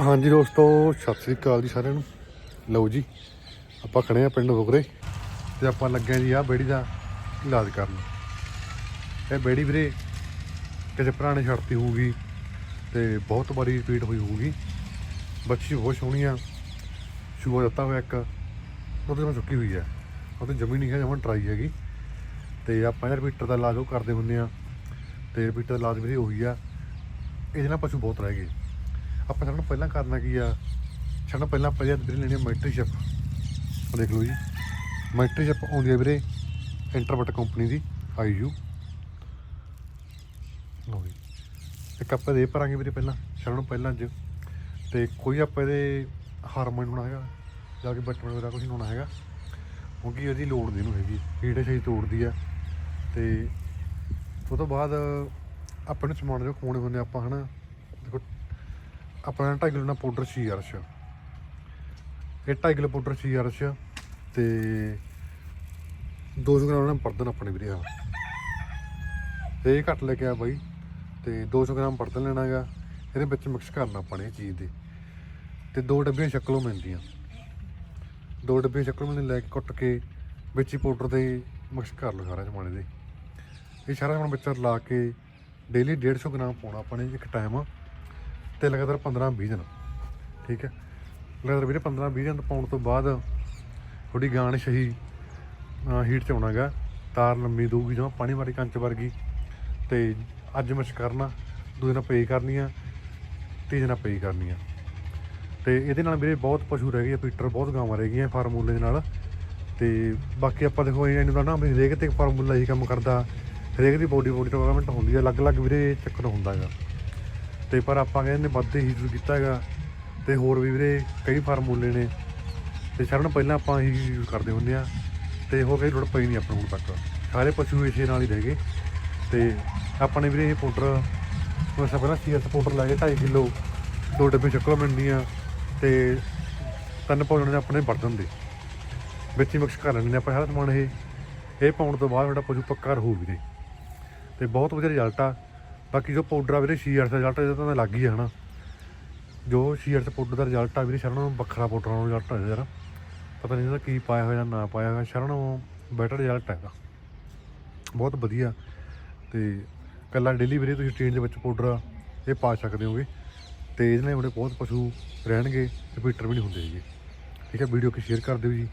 ਹਾਂਜੀ ਦੋਸਤੋ, ਸਤਿ ਸ੍ਰੀ ਅਕਾਲ ਜੀ ਸਾਰਿਆਂ ਨੂੰ। ਲਓ ਜੀ, ਆਪਾਂ ਖੜੇ ਆ ਪਿੰਡ ਬੁਗਰੇ ਤੇ ਆਪਾਂ ਲੱਗੇ ਆ ਜੀ ਆ ਬੇੜੀ ਦਾ ਇਲਾਜ ਕਰਨ। ਇਹ ਬੇੜੀ ਵੀਰੇ ਕਿਸੇ ਭਰਾ ਨੇ ਛੱਡਤੀ ਹੋਊਗੀ ਤੇ ਬਹੁਤ ਵਾਰੀ ਰਿਪੀਟ ਹੋਈ ਹੋਊਗੀ। ਬੱਚੀ ਬਹੁਤ ਸੋਹਣੀ ਆ ਸ਼ੂਆ ਦਿੱਤਾ ਹੋਇਆ ਇੱਕ, ਉਹਦੇ ਨਾਲ ਚੁੱਕੀ ਹੋਈ ਹੈ ਉਹਦੇ ਜਮੀ ਨਹੀਂ ਹੈ, ਜਮਾਂ ਟਰਾਈ ਹੈਗੀ। ਤੇ ਆਪਾਂ ਇਹਦਾ ਰਿਪੀਟਰ ਦਾ ਇਲਾਜ ਉਹ ਕਰਦੇ ਹੁੰਦੇ ਆ ਤੇ ਰਿਪੀਟਰ ਦਾ ਇਲਾਜ ਵੀਰੇ ਉਹੀ ਆ, ਇਹਦੇ ਨਾਲ ਪਸ਼ੂ ਬਹੁਤ ਰਹਿ ਗਏ। ਆਪਾਂ ਸਾਨੂੰ ਪਹਿਲਾਂ ਕਰਨਾ ਕੀ ਆ? ਸਾਨੂੰ ਪਹਿਲਾਂ ਆਪਾਂ ਪਹਿਲਾਂ ਵੀਰੇ ਲੈਣੀ ਮੈਟਰੀ ਸ਼ਿਪ ਦੇਖ ਲਓ ਜੀ। ਮੈਟਰੀ ਸ਼ਿਪ ਆਉਂਦੀ ਹੈ ਵੀਰੇ ਇੰਟਰਵਟ ਕੰਪਨੀ ਦੀ ਆਈਯੂ ਲਓ ਜੀ। ਇੱਕ ਆਪਾਂ ਦੇ ਭਰਾਂਗੇ ਵੀਰੇ ਪਹਿਲਾਂ ਸਾਨੂੰ ਪਹਿਲਾਂ ਅੱਜ। ਤੇ ਕੋਈ ਆਪਾਂ ਇਹਦੇ ਹਾਰਮੋਨ ਹੋਣਾ ਹੈਗਾ, ਜਾ ਕੇ ਬਟਨ ਵਗੈਰਾ ਕੁਝ ਨਹੀਂ ਹੋਣਾ ਹੈਗਾ। ਕਿਉਂਕਿ ਇਹਦੀ ਲੋੜ ਨਹੀਂ ਨੂੰ ਹੈਗੀ। ਹੀੜੇ ਸਹੀ ਤੋੜਦੀ ਆ। ਤੇ ਉਹ ਤੋਂ ਬਾਅਦ ਆਪਾਂ ਨੂੰ ਸਮਾਨ ਜੋ ਖਵਾਉਣੇ ਹੁੰਦੇ ਆਪਾਂ, ਹਨਾ? ਦੇਖੋ ਆਪਣਾ 2.5 ਕਿਲੋ ਦਾ ਪਾਊਡਰ ਸੀ ਅਰਸ਼ ਇਹ 2.5 ਕਿਲੋ ਪਾਊਡਰ ਸੀ ਅਰਸ਼ ਤੇ 200 ਗ੍ਰਾਮ ਨਾ ਪਰਦਨ ਆਪਣੇ ਵੀਰੇ ਆ ਇਹ ਘੱਟ ਲੈ ਕੇ ਆ ਬਾਈ ਤੇ 200 ਗ੍ਰਾਮ ਪਰਦਨ ਲੈਣਾ ਹੈਗਾ। ਇਹਦੇ ਵਿੱਚ ਮਿਕਸ ਕਰਨਾ ਆਪਾਂ ਨੇ ਚੀਜ਼ ਦੇ। ਤੇ ਦੋ ਡੱਬੀਆਂ ਸ਼ੱਕਲੋਂ ਮਿਲਦੀਆਂ। ਦੋ ਡੱਬੀਆਂ ਸ਼ੱਕਲੋਂ ਮਿਲ ਲੈ ਕੇ ਕੁੱਟ ਕੇ ਵਿੱਚ ਹੀ ਪਾਊਡਰ ਦੇ ਮਿਕਸ ਕਰ ਲਓ ਸਾਰਾ ਸਮਾਨ ਇਹਦੇ। ਇਹ ਸਾਰਾ ਸਮਾਨ ਵਿੱਚ ਲਾ ਕੇ ਡੇਲੀ 150 ਗ੍ਰਾਮ ਪਾਉਣਾ ਆਪਾਂ ਨੇ ਇੱਕ ਟਾਈਮ ਤੇ ਲਗਾਤਾਰ 15 20 ਦਿਨ, ਠੀਕ ਹੈ? ਲਗਾਤਾਰ ਵੀਰੇ 15 20 ਦਿਨ ਪਾਉਣ ਤੋਂ ਬਾਅਦ ਥੋੜੀ ਗਾਣ ਸਹੀ ਹੀਟ ਚ ਆਉਣਾਗਾ। ਤਾਰ ਲੰਮੀ ਦਊਗੀ ਜਿਵੇਂ ਪਾਣੀ ਵਾਲੀ ਕੰਚ ਵਰਗੀ। ਤੇ ਅੱਜ ਮਸ਼ ਕਰਨਾ ਦੂਜੇ ਨਾਲ ਪੇ ਕਰਨੀ ਆ, ਤੀਜੇ ਨਾਲ ਪੇ ਕਰਨੀ ਆ। ਤੇ ਇਹਦੇ ਨਾਲ ਵੀਰੇ ਬਹੁਤ ਪਸ਼ੂ ਰਹਿ ਗਏ ਪੀਟਰ ਬਹੁਤ ਗਾਵਾਂ ਰਹਿ ਗਈਆਂ ਫਾਰਮੂਲੇ ਦੇ ਨਾਲ। ਤੇ ਬਾਕੀ ਆਪਾਂ ਦੇਖੋ ਇਹਨੂੰ ਦਾ ਨਾ ਵੀ ਹਰੇਕ ਤੇ ਫਾਰਮੂਲਾ ਹੀ ਕੰਮ ਕਰਦਾ। ਹਰੇਕ ਦੀ ਬੋਡੀ ਬੋਡੀ ਡਿਵੈਲਪਮੈਂਟ ਹੁੰਦੀ ਹੈ ਅਲੱਗ-ਅਲੱਗ ਵੀਰੇ ਚੱਕਰ ਹੁੰਦਾ ਹੈਗਾ ਤੇ ਪਰ ਆਪਾਂ ਕਹਿੰਦੇ ਨੇ ਹੀ ਸ਼ੁਰੂ ਕੀਤਾ ਹੈਗਾ ਤੇ ਹੋਰ ਵੀ ਵੀਰੇ ਕਈ ਫਾਰਮੂਲੇ ਨੇ ਤੇ ਸਾਰਿਆਂ ਨੂੰ ਪਹਿਲਾਂ ਆਪਾਂ ਹੀ ਯੂਜ਼ ਕਰਦੇ ਹੁੰਦੇ ਆ ਤੇ ਹੋਰ ਕਈ ਲੋੜ ਪਈ ਨਹੀਂ ਆਪਾਂ ਨੂੰ ਹੁਣ ਤੱਕ। ਸਾਰੇ ਪਸ਼ੂ ਇਸੇ ਨਾਲ ਹੀ ਰਹਿ ਗਏ ਤੇ ਆਪਾਂ ਨੇ ਵੀਰੇ ਇਹ ਪਾਊਡਰ ਉਹ ਸਭ ਪਹਿਲਾਂ ਸੀਐਸ ਪਾਊਡਰ ਲਾਏ 2.5 ਕਿਲੋ, ਦੋ ਡੱਬੇ ਚੱਕਰ ਮਿਲਦੀਆਂ ਤੇ ਤਿੰਨ ਪਾਉਣ ਦੇ ਆਪਣੇ ਬਰਤਨ ਦੇ ਵਿੱਚ ਹੀ ਮਿਕਸ ਕਰ ਲੈਣੇ ਆਪਾਂ ਸਾਰਾ ਸਮਾਨ ਇਹ। ਇਹ ਪਾਉਣ ਤੋਂ ਬਾਅਦ ਸਾਡਾ ਪਸ਼ੂ ਪੱਕਾ ਰਹੂ ਵੀਰੇ। ਤੇ ਬਹੁਤ ਵਧੀਆ ਰਿਜ਼ਲਟ ਆ। ਬਾਕੀ ਜੋ ਪਾਊਡਰ ਆ ਵੀਰੇ ਸੀਆਰ ਦਾ ਰਿਜ਼ਲਟ ਇਹਦਾ ਤਾਂ ਲੱਗ ਹੀ ਆ ਹਨਾ। ਜੋ ਸੀਆਰ ਦਾ ਪਾਊਡਰ ਦਾ ਰਿਜ਼ਲਟ ਆ ਵੀਰੇ, ਸ਼ਰਨ ਨੂੰ ਵੱਖਰਾ ਪਾਊਡਰ ਨਾਲੋਂ ਰਿਜ਼ਲਟ ਆ ਯਾਰ। ਪਤਾ ਨਹੀਂ ਇਹਦਾ ਕੀ ਪਾਇਆ ਹੋਇਆ ਨਾ ਪਾਇਆ ਹੋਇਆ, ਸ਼ਰਨ ਨੂੰ ਬੈਟਰ ਰਿਜ਼ਲਟ ਹੈਗਾ ਬਹੁਤ ਵਧੀਆ। ਤੇ ਕੱਲਾ ਡੇਲੀ ਵੀਰੇ ਤੁਸੀਂ ਟ੍ਰੇਨ ਦੇ ਵਿੱਚ ਪਾਊਡਰ ਇਹ ਪਾ ਸਕਦੇ ਹੋਗੇ। ਤੇ ਇਹਦੇ ਨਾਲ ਤੁਹਾਡੇ ਬਹੁਤ ਪਸ਼ੂ ਰਹਿਣਗੇ ਰਿਪੀਟਰ ਵੀ ਨਹੀਂ ਹੁੰਦੇ ਹੈਗੇ। ਠੀਕ ਹੈ ਵੀਡੀਓ ਕਿ ਸ਼ੇਅਰ ਕਰ ਦਿਓ ਜੀ।